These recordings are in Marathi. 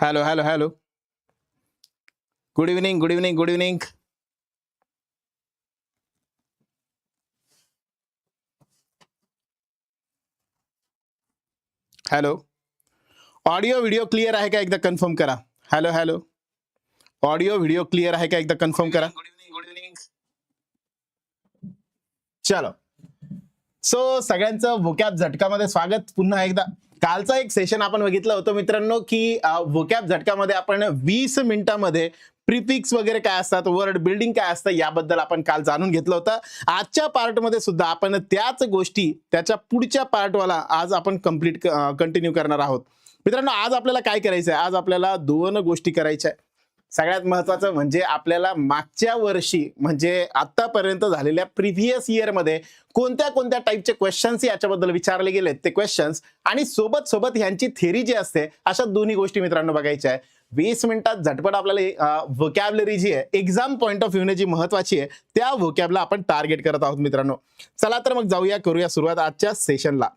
Hello hello hello good evening good evening good evening hello audio video clear आहे का? एकदा कन्फर्म करा. Hello hello audio video clear आहे का? एकदा कन्फर्म करा. गुड इव्हनिंग गुड इव्हनिंग चलो. सो सगळ्यांचं वोकॅब झटकामध्ये स्वागत. पुन्हा एकदा. कालचा एक सेशन आपण बघितलं होतं मित्रांनो की वोकॅप झटकामध्ये आपण वीस मिनिटामध्ये प्रिफिक्स वगैरे काय असतात वर्ड बिल्डिंग काय असतं याबद्दल आपण काल जाणून घेतलं होतं. आजच्या पार्टमध्ये सुद्धा आपण त्याच गोष्टी त्याच्या पुढच्या पार्टवाला आज आपण कंप्लीट कंटिन्यू करणार आहोत. मित्रांनो आज आपल्याला काय करायचं आहे आज आपल्याला दोन गोष्टी करायच्या आहे सगळ्यात महत्वाचं म्हणजे आपल्याला मागच्या वर्षी म्हणजे आतापर्यंत झालेल्या प्रिव्हियस इयरमध्ये कोणत्या कोणत्या टाईपचे क्वेश्चन्स याच्याबद्दल विचारले गेलेत? ते क्वेश्चन्स आणि सोबत सोबत ह्यांची थेरी जी असते अशा दोन्ही गोष्टी मित्रांनो बघायच्या आहे. वीस मिनिटात झटपट आपल्याला व्होकॅबलरी जी आहे एक्झाम पॉईंट ऑफ व्ह्यूने जी महत्वाची आहे त्या व्होकॅबला आपण टार्गेट करत आहोत मित्रांनो. चला तर मग जाऊया करूया सुरुवात आजच्या सेशनला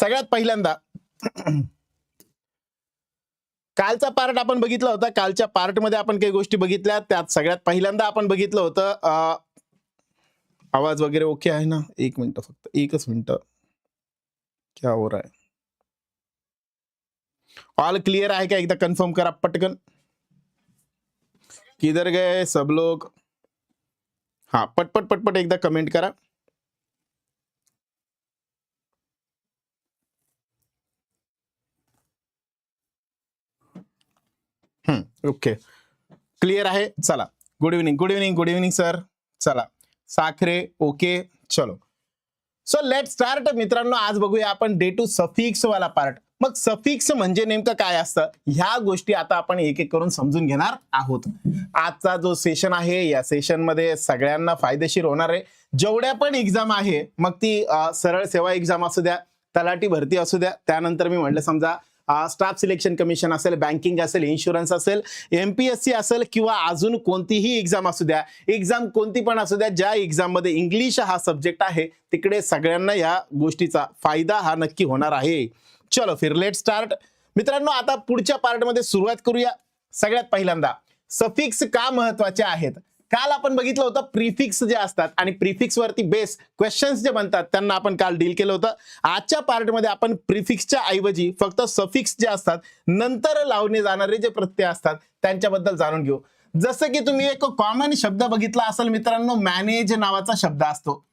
सगळ्यात पहिल्यांदा कालचा पार्ट आपण बघितला होता. कालच्या पार्टमध्ये आपण काही गोष्टी बघितल्या. त्यात सगळ्यात पहिल्यांदा आपण बघितलं होतं आवाज वगैरे ओके आहे ना? एक मिनिट फक्त एकच मिनिट. क्या हो रहा है? ऑल क्लियर आहे का? एकदा कन्फर्म करा पटकन. किधर गए सब लोग? हा पटपट पटपट एकदा कमेंट करा. ओके क्लिअर आहे? चला. Good evening good evening good evening sir चला. साखरे ओके चलो. सो लेट स्टार्ट मित्रांनो आज बघूया आपण डे टू सफिक्स वाला पार्ट मग सफिक्स म्हणजे नेमकं काय असतं? ह्या गोष्टी आता आपण एक एक करून समजून घेणार आहोत. आजचा जो सेशन आहे या सेशनमध्ये सगळ्यांना फायदेशीर होणार आहे. जेवढ्या पण एक्झाम आहे मग ती सरळ सेवा एक्झाम असू द्या तलाठी भरती असू द्या. त्यानंतर मी म्हटलं समजा स्टाफ सिलेक्शन कमिशन असेल बँकिंग असेल इन्शुरन्स असेल एमपीएससी असेल किंवा अजून कोणतीही एक्झाम असू द्या. एक्झाम कोणती पण असू द्या ज्या एक्झाममध्ये इंग्लिश हा सब्जेक्ट आहे तिकडे सगळ्यांना या गोष्टीचा फायदा हा नक्की होणार आहे. चलो फिर लेट स्टार्ट मित्रांनो आता पुढच्या पार्टमध्ये सुरुवात करूया. सगळ्यात पहिल्यांदा सफिक्स का महत्त्वाचे आहेत? काल आपण बघितलं होतं प्रिफिक्स जे असतात आणि प्रिफिक्स वरती बेस क्वेश्चन्स जे बनतात त्यांना आपण काल डील केलं होतं. आजच्या पार्टमध्ये आपण प्रिफिक्सच्या ऐवजी फक्त सफिक्स जे असतात नंतर लावले जाणारे जे प्रत्यय असतात त्यांच्याबद्दल जाणून घेऊ. जसं की तुम्ही एक कॉमन शब्द बघितला असेल मित्रांनो मॅनेज नावाचा शब्द असतो.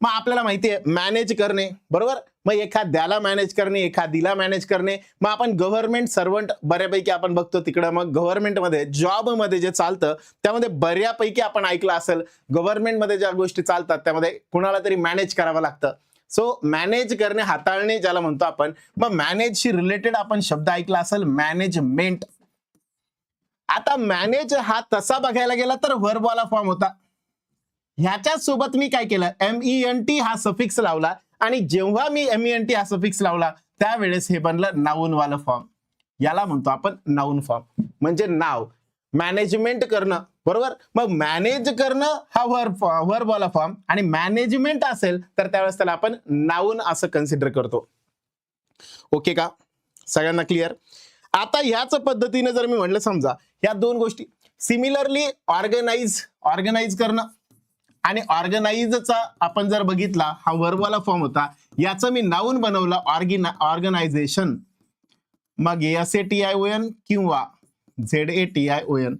मग आपल्याला माहिती आहे मॅनेज करणे बरोबर? मग एखाद्याला मॅनेज करणे एखादीला मॅनेज करणे. मग आपण गव्हर्नमेंट सर्वंट बऱ्यापैकी आपण बघतो तिकडं. मग गव्हर्नमेंटमध्ये जॉबमध्ये जे चालतं त्यामध्ये बऱ्यापैकी आपण ऐकलं असेल गव्हर्नमेंटमध्ये ज्या गोष्टी चालतात त्यामध्ये कुणाला तरी मॅनेज करावं लागतं. सो मॅनेज करणे हाताळणे ज्याला म्हणतो आपण मग मॅनेजशी रिलेटेड आपण शब्द ऐकला असेल मॅनेजमेंट आता मॅनेज हा तसा बघायला गेला तर व्हर्बवाला फॉर्म होता. ह्याच्या सोबत मी काय केलं? एम ई एन टी हा सफिक्स लावला आणि जेव्हा मी एम ई एन टी हा सफिक्स लावला त्यावेळेस हे बनलं नाऊन वाला फॉर्म याला म्हणतो आपण नाऊन फॉर्म म्हणजे नाव. मॅनेजमेंट करणं. बरोबर? मग मॅनेज करणं हा वर वर्बवाला फॉर्म आणि मॅनेजमेंट असेल तर त्यावेळेस त्याला आपण नाऊन असं कन्सिडर करतो. ओके का? सगळ्यांना क्लिअर आता ह्याच पद्धतीने जर मी म्हणलं समजा ह्या दोन गोष्टी. सिमिलरली ऑर्गनाइज ऑर्गनाइज करणं. आणि ऑर्गनाइजचा आपण जर बघितला हा वर्बवाला फॉर्म होता. याचं मी नावून बनवलं ऑर्गिना ऑर्गनायझेशन. मग S A T I O N किंवा Z A T I O N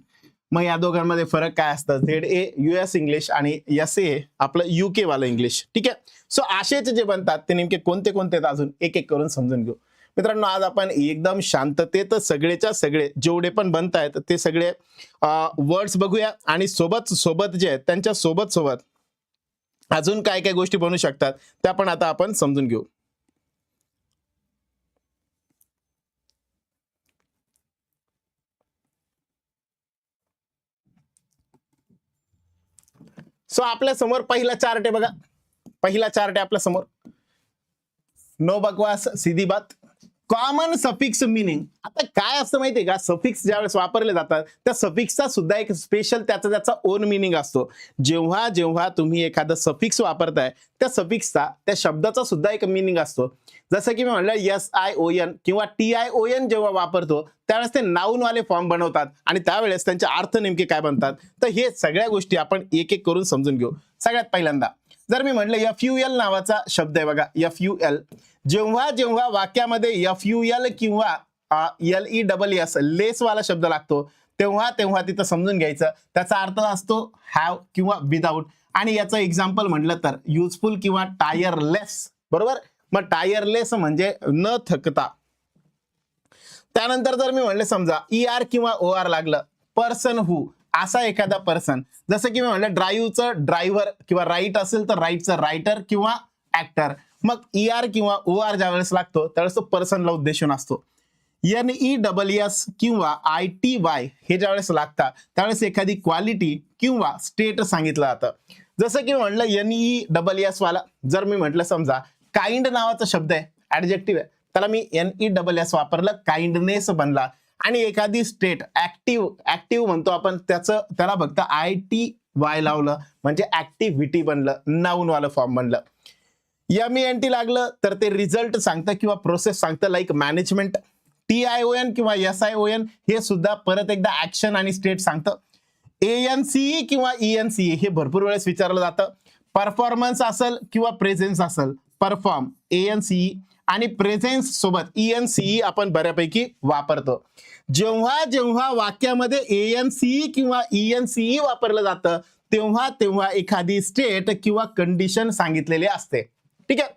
मग या दोघांमध्ये फरक काय असतं? झेड ए युएस इंग्लिश आणि एस ए आपलं युके वालं इंग्लिश ठीक आहे? सो असेच जे बनतात ते नेमके कोणते कोणते आहेत अजून? एक एक करून समजून घेऊ. मित्रांनो आज आपण एकदम शांततेत सगळेच्या सगळे जेवढे पण बनत आहेत ते सगळे वर्ड्स बघूया. आणि सोबत सोबत जे आहेत त्यांच्यासोबत सोबत अजून काय काय गोष्टी बनू शकतात त्या पण आता आपण समजून घेऊ. सो आपल्यासमोर पहिला चार्ट आहे बघा. पहिला चार्ट आहे आपल्यासमोर. नो बकवास सीधी बात. कॉमन सफिक्स मिनिंग आता काय असतं माहितीये का? सफिक्स ज्यावेळेस वापरले जातात त्या सफिक्सचा सुद्धा एक स्पेशल त्याचा त्याचा ओन मिनिंग असतो. जेव्हा जेव्हा तुम्ही एखादं सफिक्स वापरताय त्या सफिक्सचा त्या शब्दाचा सुद्धा एक मिनिंग असतो. जसं की मी म्हणलं एस आय ओ एन किंवा टी आय ओ एन जेव्हा वापरतो त्यावेळेस ते नाऊनवाले फॉर्म बनवतात आणि त्यावेळेस त्यांचे अर्थ नेमके काय बनतात? तर हे सगळ्या गोष्टी आपण एक एक करून समजून घेऊ. सगळ्यात पहिल्यांदा जर मी म्हटलं एफ यू एल नावाचा शब्द आहे बघा एफ यू एल जेव्हा जेव्हा वाक्यामध्ये एफ यू एल किंवा L E double S e less वाला शब्द लागतो तेव्हा तेव्हा तिथं समजून घ्यायचं. त्याचा अर्थ असतो हॅव किंवा विदाऊट आणि याचं एक्झाम्पल म्हटलं तर युजफुल किंवा टायरलेस बरोबर? मग टायरलेस म्हणजे न थकता. त्यानंतर जर मी म्हणले समजा ई आर किंवा ओ आर लागलं. पर्सन हू असा एखादा पर्सन जसं की मी म्हणलं ड्राईव्हचं ड्रायव्हर किंवा राईट असेल तर राईटचं रायटर किंवा ऍक्टर मग ई आर किंवा ओ आर ज्या वेळेस लागतो त्यावेळेस तो पर्सनला उद्देशून असतो. एन ई डबल एस किंवा आय टी वाय हे ज्यावेळेस लागतात त्यावेळेस एखादी क्वालिटी किंवा स्टेट सांगितलं जातं. जसं की म्हणलं एन ई डबल एस वाला जर मी म्हटलं समजा काइंड नावाचा शब्द आहे ऍडजेक्टिव्ह आहे त्याला मी एन ई डबल एस वापरलं काइंडनेस बनला. आणि एखादी स्टेट ऍक्टिव्ह ऍक्टिव्ह म्हणतो आपण त्याचं त्याला फक्त आय टी वाय लावलं म्हणजे ऍक्टिव्हिटी बनलं नाऊन वालं फॉर्म बनलं. एम एन टी लागलं तर ते रिझल्ट सांगतं किंवा प्रोसेस सांगतं like management T I O N किंवा एस आय ओ एन हे सुद्धा परत एकदा ऍक्शन आणि स्टेट सांगतं. ए एन सीई किंवा ई एन सीई हे भरपूर वेळेस विचारलं जातं. परफॉर्मन्स असेल किंवा प्रेझेन्स असेल perform A N C E आणि प्रेझेन्स सोबत ई एन सीई आपण बऱ्यापैकी वापरतो. जेव्हा जेव्हा वाक्यामध्ये ए एन सीई किंवा ई एन सीई वापरलं जातं तेव्हा तेव्हा एखादी स्टेट किंवा कंडिशन सांगितलेली असते. ठीक आहे?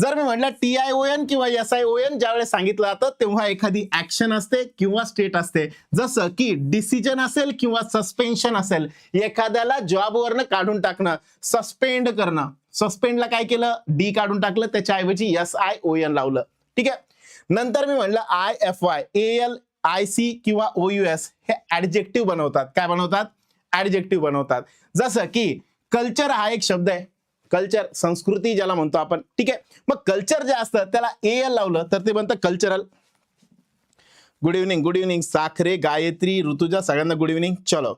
जर मी म्हटलं टी आय ओ एन किंवा एस आय ओ एन ज्यावेळेस सांगितलं जातं तेव्हा एखादी ऍक्शन असते किंवा स्टेट असते. जसं की डिसिजन असेल किंवा सस्पेन्शन असेल एखाद्याला जॉबवरनं काढून टाकणं सस्पेंड करणं. सस्पेंडला काय केलं? डी काढून टाकलं त्याच्याऐवजी एस आय ओ एन लावलं. ठीक आहे? नंतर मी म्हणलं I F Y A L I C किंवा ओ यू एस हे ऍडजेक्टिव्ह बनवतात. काय बनवतात? ऍडजेक्टिव्ह बनवतात. जसं की कल्चर हा एक शब्द आहे. कल्चर संस्कृती ज्याला म्हणतो आपण. ठीक आहे? मग कल्चर जे असतं त्याला ए एल लावलं तर ते बनतं cultural. Good evening good evening Sakhare Gayatri Rutuja सगळ्यांना गुड इव्हनिंग चलो.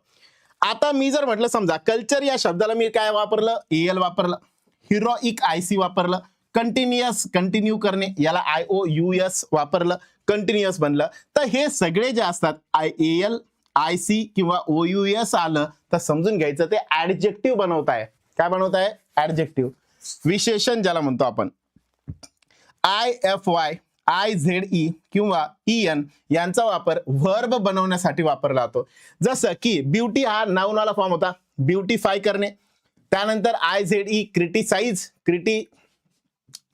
आता मी जर म्हटलं समजा कल्चर या शब्दाला मी काय वापरलं? ए एल वापरलं. हिरोइक आय सी वापरलं. कंटिन्युअस कंटिन्यू करणे याला आय ओ यू एस वापरलं. कंटिन्युअस बनलं. तर हे सगळे जे असतात I A L I C किंवा ओ यू एस आलं तर समजून घ्यायचं ते ऍडजेक्टिव्ह बनवत आहे काय बनवत आहे ऍडजेक्टिव्ह विशेषण ज्याला म्हणतो आपण. I F Y I Z E किंवा e, ई एन यांचा वापर व्हर्ब बनवण्यासाठी वापरला जातो. जसं की ब्युटी हा नाऊनवाला फॉर्म होता. ब्युटीफाय करणे. त्यानंतर आय झेड ई क्रिटिसाइज क्रिटी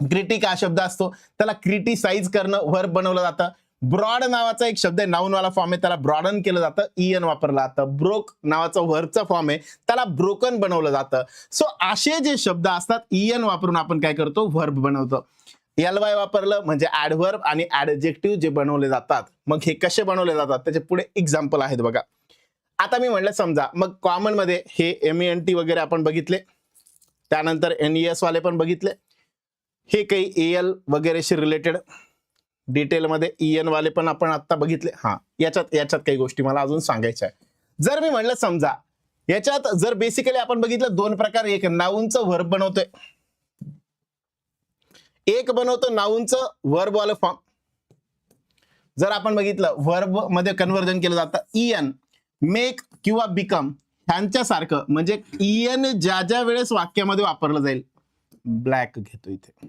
क्रिटिक हा शब्द असतो. त्याला क्रिटिसाइज करणं व्हर्ब बनवलं जातं. ब्रॉड नावाचा एक शब्द आहे. नाऊनवाला फॉर्म आहे. त्याला ब्रॉडन केलं जातं. इयन वापरलं जातं. ब्रोक नावाचा वरचा फॉर्म आहे. त्याला ब्रोकन बनवलं जातं. सो असे जे शब्द असतात इयन वापरून आपण काय करतो? व्हर्ब बनवतो. एल वाय वापरलं म्हणजे ऍडव्हर्ब आणि ऍडजेक्टिव्ह जे बनवले जातात. मग हे कसे बनवले जातात? त्याचे पुढे एक्झाम्पल आहेत बघा. आता मी म्हटलं समजा मग कॉमनमध्ये हे एम एन टी वगैरे आपण बघितले. त्यानंतर एन एस वाले पण बघितले. हे काही ए एल वगैरेशी रिलेटेड डिटेलमध्ये ई एन वाले पण आपण आता बघितले. हा याच्यात याच्यात काही गोष्टी मला अजून सांगायच्या आहे जर मी म्हणलं समजा याच्यात जर बेसिकली आपण बघितलं दोन प्रकार एक नाऊनचं व्हर्ब बनवतोय. एक बनवतो नाऊनचं वर्ब वालं फॉर्म जर आपण बघितलं वर्बमध्ये कन्वर्जन केलं जातं. इयन मेक किंवा बिकम ह्यांच्यासारखं म्हणजे इयन ज्या ज्या वेळेस वाक्यामध्ये वापरलं जाईल. ब्लॅक घेतो इथे.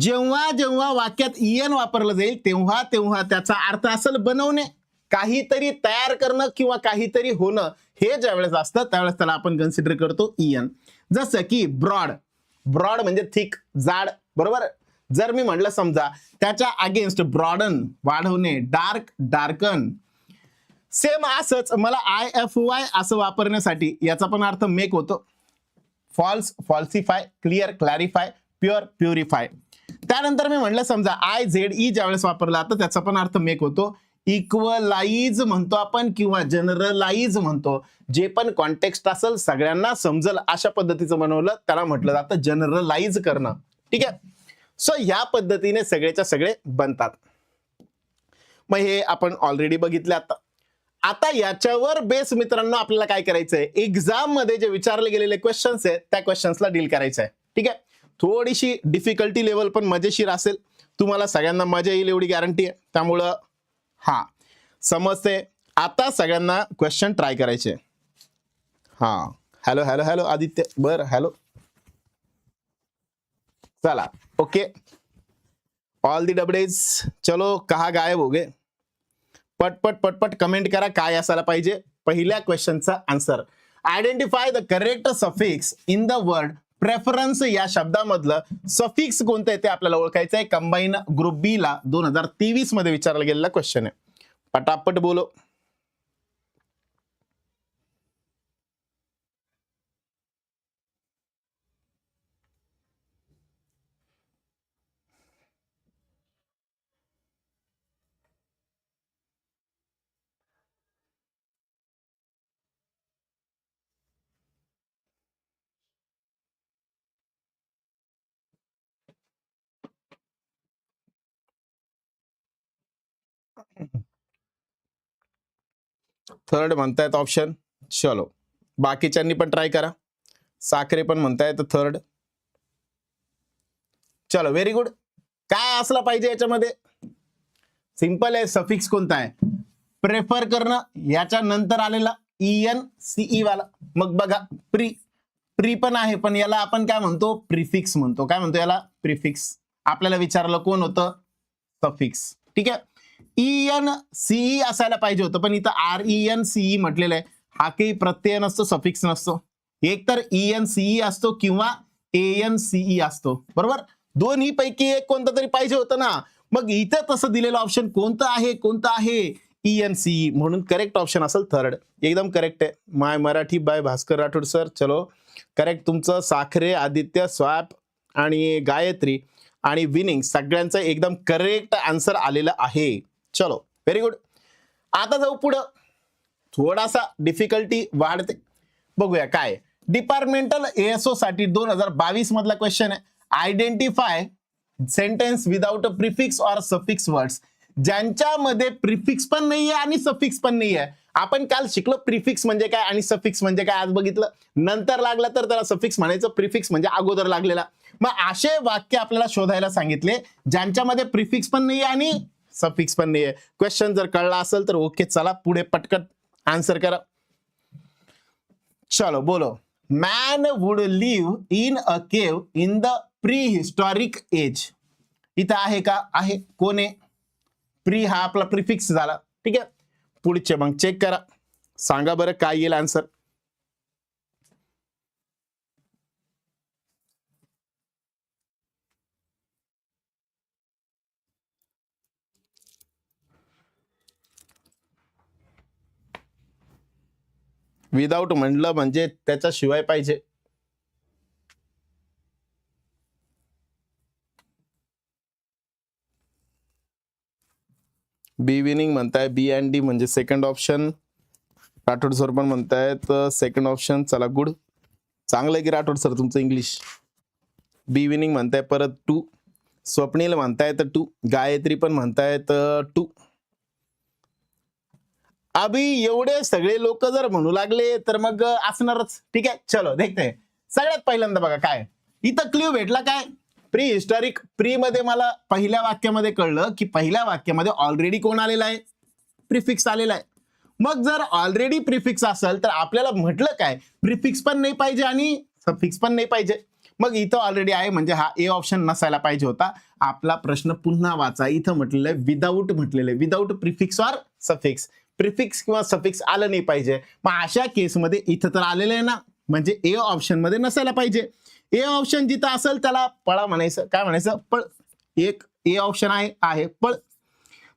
जेव्हा जेव्हा वाक्यात इयन वापरलं जाईल तेव्हा तेव्हा त्याचा अर्थ असेल बनवणे. काहीतरी तयार करणं किंवा काहीतरी होणं हे ज्यावेळेस असतं त्यावेळेस त्याला आपण कन्सिडर करतो इयन जसं की ब्रॉड ब्रॉड म्हणजे थिक जाड बरोबर? जर मी म्हटलं समजा त्याच्या अगेन्स्ट ब्रॉडन वाढवणे डार्क डार्कन सेम असंच मला आय एफ वाय असं वापरण्यासाठी याचा पण अर्थ मेक होतो. False falsify clear clarify pure purify त्यानंतर मी म्हटलं समजा आय झेड ई ज्यावेळेस वापरला तर त्याचा पण अर्थ मेक होतो. इक्वलाइज म्हणतो आपण किंवा जनरलाइज म्हणतो. जे पण कॉन्टेक्स्ट असेल सगळ्यांना समजल अशा पद्धतीचं बनवलं त्याला म्हटलं जातं जनरलाइज करणं. ठीक आहे? सो या पद्धतीने सगळेच्या सगळे बनतात. मग हे आपण ऑलरेडी बघितलं आता. आता याच्यावर बेस मित्रांनो आपल्याला काय करायचंय? एक्झाममध्ये जे विचारले गेलेले क्वेश्चन्स आहेत त्या क्वेश्चन्सला डील करायचं आहे ठीक आहे? थोडीशी डिफिकल्टी लेवल पण मजेशीर असेल. तुम्हाला सगळ्यांना मजा येईल एवढी गॅरंटी आहे. त्यामुळं हा. समजते आता सगळ्यांना क्वेश्चन ट्राय करायचे. हा. Hello hello hello Aditya. बर हॅलो चला ओके. ऑल दी डबडेज चलो कहा गायब हो गए? पटपट पटपट कमेंट करा काय असायला पाहिजे? पहिल्या क्वेश्चनचा answer identify the correct suffix in the word preference या शब्दामधलं सफिक्स कोणतं आहे ते आपल्याला ओळखायचं आहे कंबाईन ग्रुप बी ला दोन हजार तेवीसमध्ये विचारला गेलेला क्वेश्चन आहे. पटापट बोलो. थर्ड म्हणतायत ऑप्शन चलो. बाकीच्यांनी पण ट्राय करा. साखरे पण म्हणतायत थर्ड चलो व्हेरी गुड काय असला पाहिजे याच्यामध्ये? सिंपल आहे सफिक्स कोणता आहे? प्रेफर करणं याच्या नंतर आलेला एन सीई वाला. मग बघा प्री प्री पण आहे पण याला आपण काय म्हणतो? प्रिफिक्स म्हणतो. काय म्हणतो याला? प्रिफिक्स आपल्याला विचारलं कोण होतं? सफिक्स ठीक आहे? ई एन सीई असायला पाहिजे होतं पण इथं आर ई एन सीई म्हटलेलं आहे. हा काही प्रत्यय नसतो सफिक्स नसतो. एक तर ई एन सीई असतो किंवा ए एन सीई असतो. बरोबर? दोन्ही पैकी एक कोणतं तरी पाहिजे होतं ना. मग इथं तसं दिलेलं ऑप्शन कोणतं आहे कोणतं आहे? ई एन सीई म्हणून करेक्ट ऑप्शन असेल थर्ड एकदम करेक्ट आहे. My Marathi by Bhaskar Rathod sir चलो. करेक्ट तुमचं साखरे आदित्य स्वॅप आणि गायत्री आणि विनिंग सगळ्यांचं एकदम करेक्ट आन्सर आलेलं आहे. चलो व्हेरी गुड आता जाऊ पुढं. थोडासा डिफिकल्टी वाढते. बघूया काय डिपार्टमेंटल एएसओ साठी दोन हजार बावीस मधला क्वेश्चन आहे. Identify sentence without prefix or suffix words ज्यांच्यामध्ये प्रिफिक्स पण नाहीये आणि सफिक्स पण नाहीये. आपण काल शिकलो प्रिफिक्स म्हणजे काय आणि सफिक्स म्हणजे काय आज बघितलं. नंतर लागलं तर त्याला सफिक्स म्हणायचं. प्रिफिक्स म्हणजे अगोदर लागलेला. मग असे वाक्य आपल्याला शोधायला सांगितले. ज्यांच्यामध्ये प्रिफिक्स पण नाहीये आणि सफिक्स पण नाहीये. क्वेश्चन जर कळला असेल तर ओके चला पुढे पटकन आन्सर करा. चलो बोलो. Man would live in a cave in the prehistoric age इथं आहे का? आहे. कोण आहे? प्री हा आपला प्रिफिक्स झाला. ठीक आहे? पुढचे मग चेक करा. सांगा बरं काय येईल आन्सर विदाऊट म्हणलं म्हणजे त्याच्याशिवाय पाहिजे. बी विनिंग म्हणताय बी अँड डी म्हणजे सेकंड ऑप्शन राठोड सर पण म्हणतायत सेकंड ऑप्शन चला गुड चांगलं आहे की राठोड सर तुमचं इंग्लिश बी विनिंग म्हणताय परत टू स्वप्नील म्हणतायत टू गायत्री पण म्हणतायत टू अभि एवढे सगळे लोक जर म्हणू लागले तर मग असणारच. ठीक आहे? चलो देखते. सगळ्यात पहिल्यांदा बघा काय? इथं क्ल्यू भेटला काय? प्री हिस्टॉरिक प्री मध्ये मला पहिल्या वाक्यामध्ये कळलं की पहिल्या वाक्यामध्ये ऑलरेडी कोण आलेला आहे? प्रिफिक्स आलेला आहे. मग जर ऑलरेडी प्रिफिक्स असेल तर आपल्याला म्हटलं काय? प्रिफिक्स पण नाही पाहिजे आणि सफिक्स पण नाही पाहिजे. मग इथं ऑलरेडी आहे म्हणजे हा ए ऑप्शन नसायला पाहिजे होता. आपला प्रश्न पुन्हा वाचा. इथं म्हटलेलं आहे विदाऊट म्हटलेलं आहे. Without prefix or suffix prefix किंवा सफिक्स आलं नाही पाहिजे. मग अशा केसमध्ये इथं तर आलेलं आहे ना म्हणजे ए ऑप्शनमध्ये नसायला पाहिजे. ए ऑप्शन जिथं असेल त्याला पळा म्हणायचं. काय म्हणायचं? पळ. एक ए ऑप्शन आहे आहे पळ.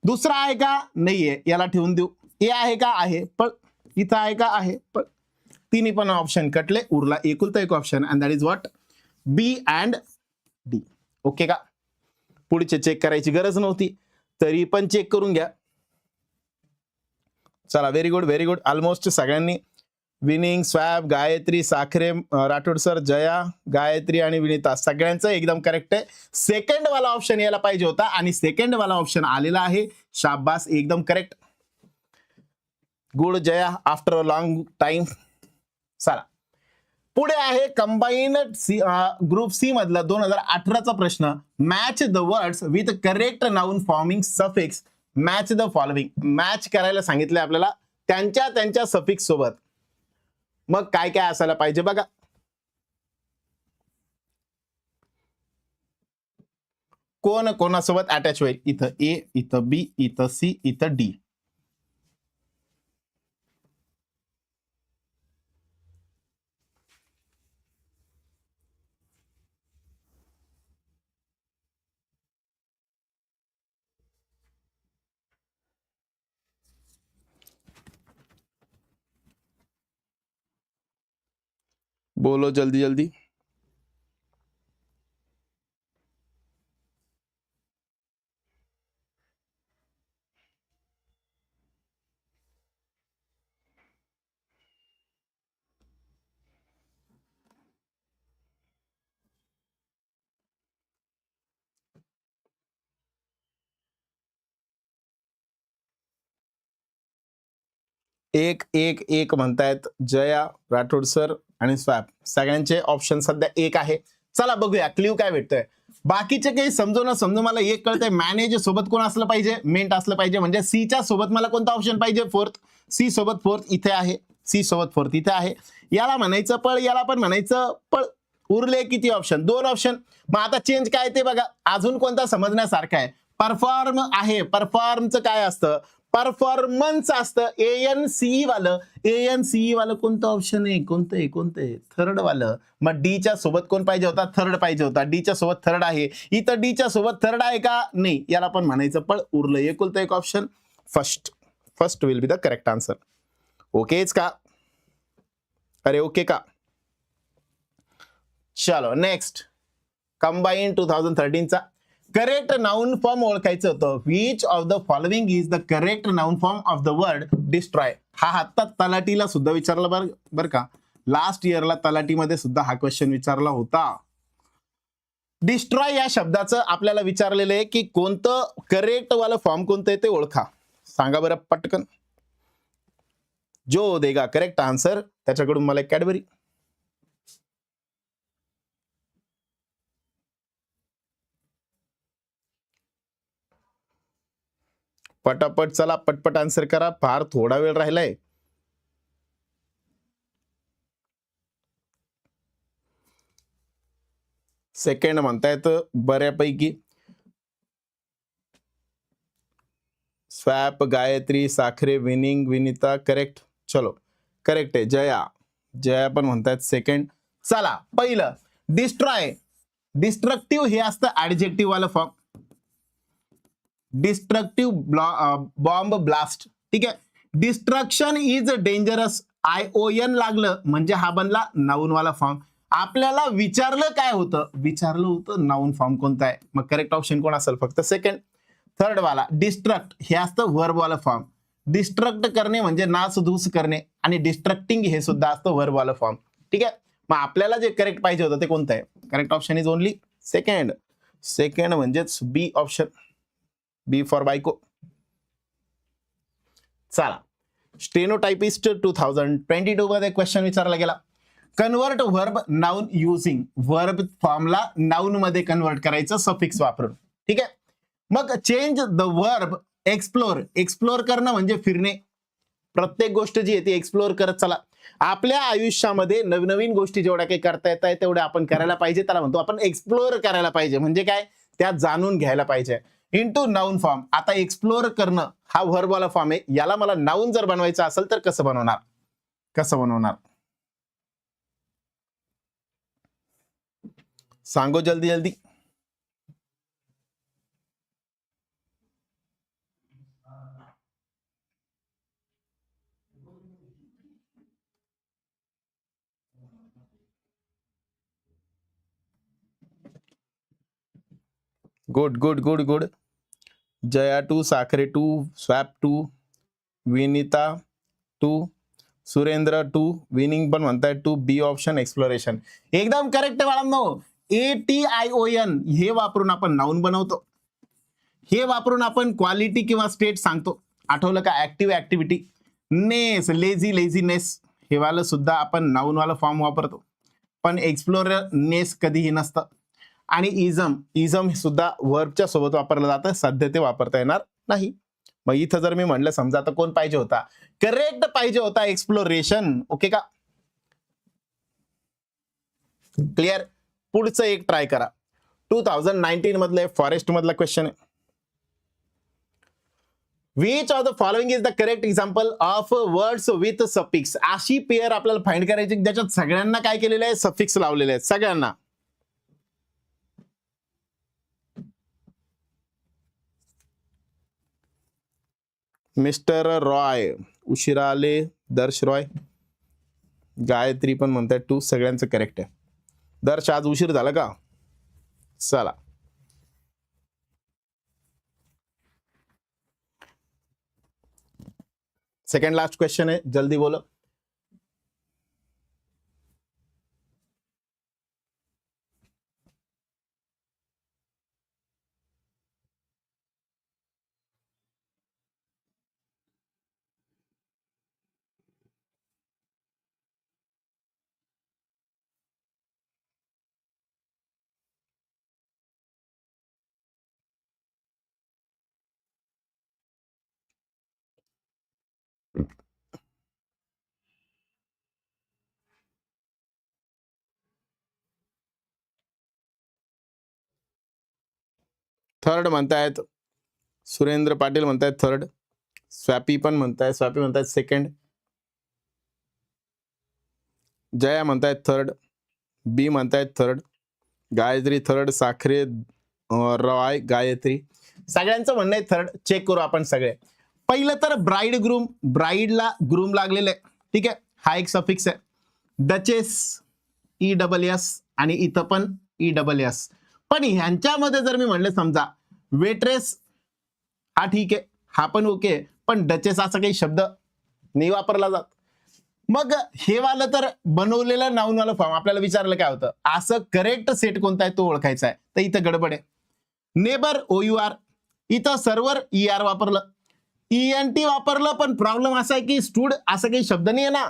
दुसरा आहे का? नाहीये. याला ठेवून देऊ. ए आहे का? आहे पळ. इथं आहे का? आहे पळ. तिन्ही पण ऑप्शन कटले. उरला एकुलता एक option and that is what B and D okay का? पुढचे चेक करायची गरज नव्हती. तरी पण चेक करून घ्या. चला very good very good almost सगळ्यांनी. विनिंग स्वॅब गायत्री साखरे राठोड सर जया गायत्री आणि विनिता सगळ्यांचं एकदम करेक्ट आहे. सेकंड वाला ऑप्शन यायला पाहिजे होता आणि सेकंड वाला ऑप्शन आलेला आहे. शाबास एकदम correct good Jaya after a long time चला. पुढे आहे कंबाईन सी ग्रुप सी मधला दोन हजार अठराचा प्रश्न. Match the words with correct noun forming suffix match the following match करायला सांगितलंय आपल्याला त्यांच्या त्यांच्या सफिक्स सोबत. मग काय काय असायला पाहिजे बघा. कोण कोणासोबत अटॅच होईल? इथं ए इथं बी इथं सी इथं डी बोलो जल्दी जल्दी। एक एक एक म्हणतायत जया राठोड सर आणि स्वॅप सगळ्यांचे ऑप्शन सध्या एक आहे. चला बघूया क्ल्यू काय भेटतोय. बाकीचे काही समजू ना समजू मला एक कळतंय मॅनेज सोबत कोण असलं पाहिजे? मेंट असलं पाहिजे. म्हणजे सीच्या च्या सोबत मला कोणता ऑप्शन पाहिजे? फोर्थ सी सोबत फोर्थ इथे आहे. सी सोबत फोर्थ इथे आहे. याला म्हणायचं पळ याला पण म्हणायचं पळ. उरले किती ऑप्शन दोन ऑप्शन मग आता चेंज काय ते बघा. अजून कोणता समजण्यासारखा आहे? परफॉर्म आहे. परफॉर्मचं काय असतं? परफॉर्मन्स असतं. ए एन सीई वालं. ए एन सीई वालं कोणतं ऑप्शन आहे? कोणतं आहे? कोणतं आहे? थर्ड वालं. मग डीच्या सोबत कोण पाहिजे होता? थर्ड पाहिजे होता. डीच्या सोबत थर्ड आहे. इथं डीच्या सोबत थर्ड आहे का? नाही. याला पण म्हणायचं पण उरलं. एकुलतं एक option first first will be the correct answer ओकेच का? अरे ओके का? चलो नेक्स्ट कंबाईन टू थाउजंड थर्टीनचा करेक्ट नाउन फॉर्म ओळखायचं होतं. Which of the following is the correct noun form of the word destroy हा आता तलाटीला सुद्धा विचारला बर बर का. लास्ट इयरला तलाटीमध्ये सुद्धा हा क्वेश्चन विचारला होता. डिस्ट्रॉय या शब्दाचं आपल्याला विचारलेलं आहे की कोणतं करेक्ट वाला फॉर्म कोणतं आहे ते ओळखा. सांगा बरं पटकन. जो देगा करेक्ट आन्सर त्याच्याकडून मला एक कॅडबरी पटापट चला पटपट आन्सर करा. फार थोडा वेळ राहिलाय. सेकंड म्हणतायत बऱ्यापैकी. स्वॅप गायत्री साखरे विनिंग विनिता करेक्ट चलो करेक्ट आहे. जया. जया पण म्हणतायत सेकंड चला पहिलं. डिस्ट्रॉय डिस्ट्रक्टिव्ह हे असतं ऍडजेक्टिव्ह वाला फॉर्म डिस्ट्रक्टिव्ह बॉम्ब ब्लास्ट ठीक आहे? Destruction is dangerous I O N लागलं. म्हणजे हा बनला नाऊनवाला फॉर्म आपल्याला विचारलं काय होतं? विचारलं होतं नाऊन फॉर्म कोणता आहे? मग करेक्ट ऑप्शन कोण असेल? फक्त सेकंड थर्ड वाला डिस्ट्रक्ट हे असतं वर्बवाला फॉर्म डिस्ट्रक्ट करणे म्हणजे नासधूस करणे आणि डिस्ट्रक्टिंग हे सुद्धा असतं वर्बवाला फॉर्म ठीक आहे? मग आपल्याला जे करेक्ट पाहिजे होतं ते कोणतं आहे? Correct option is only second second म्हणजेच बी ऑप्शन बी फॉर बायको चला. Stenotypist two thousand twenty two मध्ये क्वेश्चन विचारला गेला. Convert verb noun using verb फॉर्मला नाउनमध्ये कन्वर्ट करायचं सफिक्स वापरून. ठीक आहे? मग change the verb explore explore करणं म्हणजे फिरणे. प्रत्येक गोष्ट जी आहे ती एक्सप्लोर करत चला. आपल्या आयुष्यामध्ये नवनवीन गोष्टी जेवढ्या काही करता येत आहे तेवढ्या आपण करायला पाहिजे. त्याला म्हणतो आपण एक्सप्लोअर करायला पाहिजे. म्हणजे काय? त्या जाणून घ्यायला पाहिजे. इंटू नाऊन फॉर्म आता एक्सप्लोर करणं हा व्हर्बवाला फॉर्म आहे. याला मला नाऊन जर बनवायचं असेल तर कसं बनवणार? कसं बनवणार? सांगो जल्दी जल्दी. Good good good good. Jaya two Sakhare two swap two Vinita two Surendra two winning पण म्हणताय टू बी ऑप्शन एक्सप्लोरेशन एकदम करेक्ट आहे बाळांनो. A T I O N हे वापरून आपण नाऊन बनवतो. हे वापरून आपण क्वालिटी किंवा स्टेट सांगतो. आठवलं का? Active activity ness lazy laziness हे वालं सुद्धा आपण नाऊन वाला फॉर्म वापरतो. पण एक्सप्लोरर नेस कधीही नसतं. आणि इझम इझम सुद्धा वर्बच्या सोबत वापरलं जातं. सध्या ते वापरता येणार नाही. मग इथं जर मी म्हणलं समजा आता कोण पाहिजे होता? करेक्ट पाहिजे होता एक्सप्लोरेशन ओके का? क्लिअर पुढचं एक ट्राय करा. टू थाउजंड नाईन्टीन मधलं फॉरेस्ट मधला क्वेश्चन आहे. Which of the following is the correct example of words with suffix अशी पेअर आपल्याला फाइंड करायची ज्याच्यात सगळ्यांना काय केलेलं आहे? सफिक्स लावलेले आहेत सगळ्यांना. मिस्टर रॉय उशिरा आले दर्श रॉय. गायत्री पण म्हणताय टू सगळ्यांचं करेक्ट आहे. दर्श आज उशीर झाला का? चला. सेकंड लास्ट क्वेश्चन आहे. जल्दी बोलो. थर्ड म्हणतायत सुरेंद्र पाटील म्हणतायत थर्ड स्वॅपी पण म्हणतायत स्वॅपी म्हणतायत सेकंड जया म्हणतायत थर्ड बी म्हणतायत थर्ड गायत्री थर्ड साखरे रॉय गायत्री. सगळ्यांचं म्हणणं आहे थर्ड चेक करू आपण सगळे. पहिलं तर ब्राईड ग्रूम ब्राईडला ग्रूम लागलेले ठीक आहे? हा एक सफिक्स आहे. डचेस ई डबल एस आणि इथं पण ई डबल एस पण ह्यांच्यामध्ये जर मी म्हणले समजा वेट्रेस हा ठीक आहे. हा पण ओके पण डचेस असा काही शब्द नाही वापरला जात. मग हे वालं तर बनवलेलं नाऊन वालं फॉर्म आपल्याला विचारलं काय होतं? असं करेक्ट सेट कोणता आहे? तो ओळखायचा आहे. तर इथं गडबड आहे. नेबर ओ यू आर इथं सर्व्हर ई आर वापरलं. ई एन टी वापरलं पण प्रॉब्लेम असा आहे की स्टूड असं काही शब्द नाही आहे ना.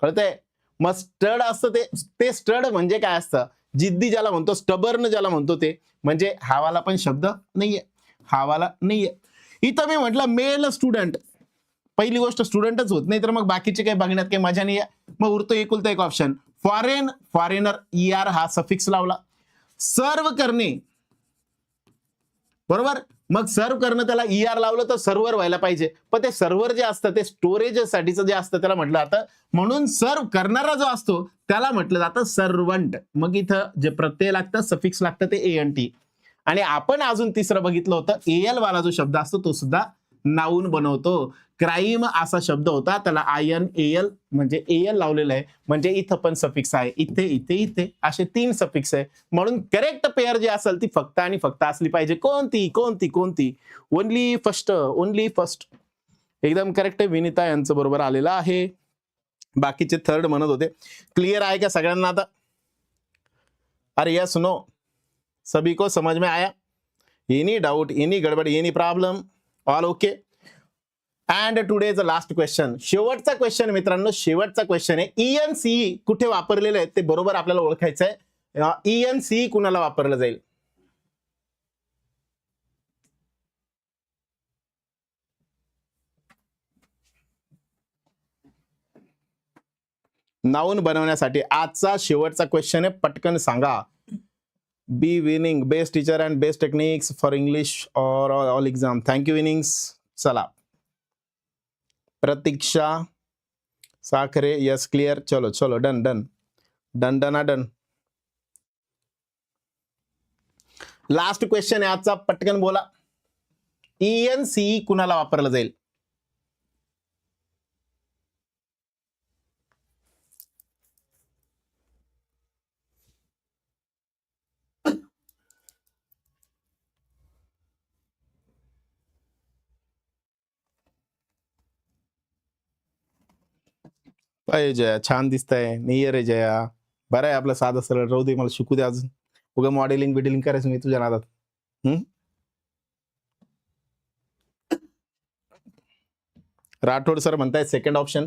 कळतंय? मग स्टड असतं ते. ते स्टड म्हणजे काय असतं? जिद्दी ज्याला म्हणतो स्टबर्न ज्याला म्हणतो ते म्हणजे हावाला पण शब्द नाहीये. हावाला नाहीये. इथं मी म्हटलं मेल स्टुडंट पहिली गोष्ट स्टुडंटच होत नाही तर मग बाकीचे काही बघण्यात काही मजा नाही आहे मग उरतो एकुलता एक option foreign foreigner E R हा सफिक्स लावला. सर्व करणे. बरोबर? मग सर्व करणं त्याला ई आर लावलं तर सर्व्हर व्हायला पाहिजे. पण ते सर्व्हर जे असतं ते स्टोरेज साठीचं जे असतं त्याला म्हटलं जातं. म्हणून सर्व करणारा जो असतो त्याला म्हटलं जातं सर्वंट मग इथं जे प्रत्यय लागतं सफिक्स लागतं ते ए एन टी आणि आपण अजून तिसरं बघितलं होतं एल वाला जो शब्द असतो तो सुद्धा नाऊन बनवतो. क्राईम असा शब्द होता. त्याला आय एन एल म्हणजे एल लावलेलं आहे. म्हणजे इथं पण सफिक्स आहे. इथे इथे इथे. असे तीन सफिक्स आहे. म्हणून करेक्ट पेअर जी असेल ती फक्त आणि फक्त असली पाहिजे. कोणती कोणती कोणती? ओनली फर्स्ट ओनली फर्स्ट एकदम करेक्ट आहे. विनिता यांचं बरोबर आलेलं आहे. बाकीचे थर्ड म्हणत होते. क्लिअर आहे का सगळ्यांना आता? अरे यस नो सभी को समझ में आया? एनी डाउट एनी गडबड any problem all okay and today's last question शेवटचा क्वेश्चन मित्रांनो शेवटचा क्वेश्चन आहे. ईएन सी कुठे वापरलेलं आहे? ते बरोबर आपल्याला ओळखायचं आहे ईएन सी कुणाला वापरलं जाईल? नाऊन बनवण्यासाठी आजचा शेवटचा क्वेश्चन आहे. पटकन सांगा. Be winning best teacher and best techniques for English और all exam thank you winnings चला प्रतीक्षा साखरे यस क्लियर चलो चलो done done done done done last question आहे आजचा. पटकन बोला. ई एन सी कुणाला वापरला जाईल? पाय जया छान दिसतंय. नियर आहे जया. बरं आहे आपलं साधं सरळ. राहू दे मला शिकू दे अजून. उगा मॉडेलिंग बिडेलिंग करायचं मी तुझ्या नादात. हम्म? राठोड सर म्हणताय second option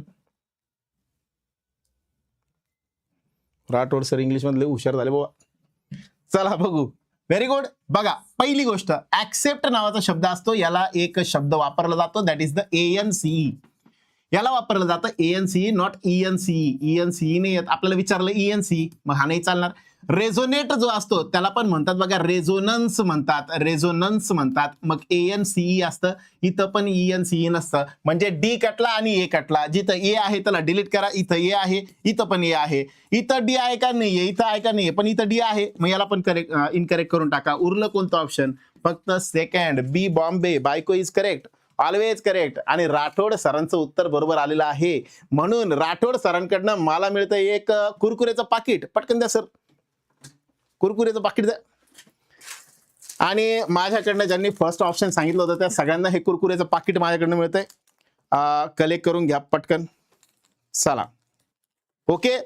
Rathod sir English मधले हुशार झाले बाबा. चला बघू. व्हेरी गुड बघा पहिली गोष्ट ऍक्सेप्ट नावाचा शब्द असतो. याला एक शब्द वापरला जातो. That is the N C E याला वापरलं जातं N C E not E N C E N C E नाही येत आपल्याला विचारलं एन सीई मग हा नाही चालणार. रेझोनेट जो असतो त्याला पण म्हणतात बघा रेझोनन्स म्हणतात रेझोनन्स म्हणतात. मग एन सीई असतं इथं पण इएन सीई नसतं. म्हणजे डी कटला आणि ए कटला. जिथं ए आहे त्याला डिलीट करा. इथं ए आहे इथं पण ए आहे. इथं डी आहे का नाहीये इथं आहे का नाहीये पण इथं डी आहे मग याला पण करेक्ट इनकरेक्ट करून टाका. उरलं कोणतं ऑप्शन फक्त सेकंड बी बॉम्बे बायको इज करेक्ट ऑलवेज करेक्ट आणि राठोड सरांचं उत्तर बरोबर आलेलं आहे. म्हणून राठोड सरांकडनं मला मिळतं एक कुरकुरेचं पाकिट. पटकन द्या सर. कुरकुरेचं पाकिट द्या. आणि माझ्याकडनं ज्यांनी फर्स्ट ऑप्शन सांगितलं होतं त्या सगळ्यांना हे कुरकुरेचं पाकिट माझ्याकडनं मिळतंय. कलेक्ट करून घ्या पटकन. चला. ओके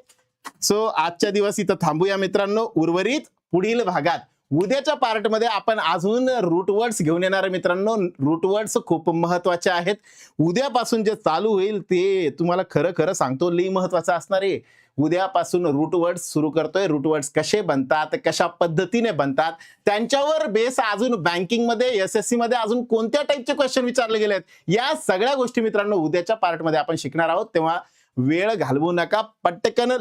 सो आजच्या दिवस इथं थांबूया मित्रांनो. उर्वरित पुढील भागात. उद्याच्या पार्टमध्ये आपण अजून रूटवर्ड्स घेऊन येणार आहे मित्रांनो. रूट वर्ड्स खूप महत्त्वाचे आहेत. उद्यापासून जे चालू होईल ते तुम्हाला खरं खरं सांगतो लई महत्वाचं असणार आहे. उद्यापासून रूटवर्ड्स सुरू करतोय. रूट वर्ड्स कसे बनतात कशा पद्धतीने बनतात त्यांच्यावर बेस अजून बँकिंगमध्ये एस एस सी मध्ये अजून कोणत्या टाईपचे क्वेश्चन विचारले गेले आहेत या सगळ्या गोष्टी मित्रांनो उद्याच्या पार्टमध्ये आपण शिकणार आहोत. तेव्हा वेळ घालवू नका. पटकन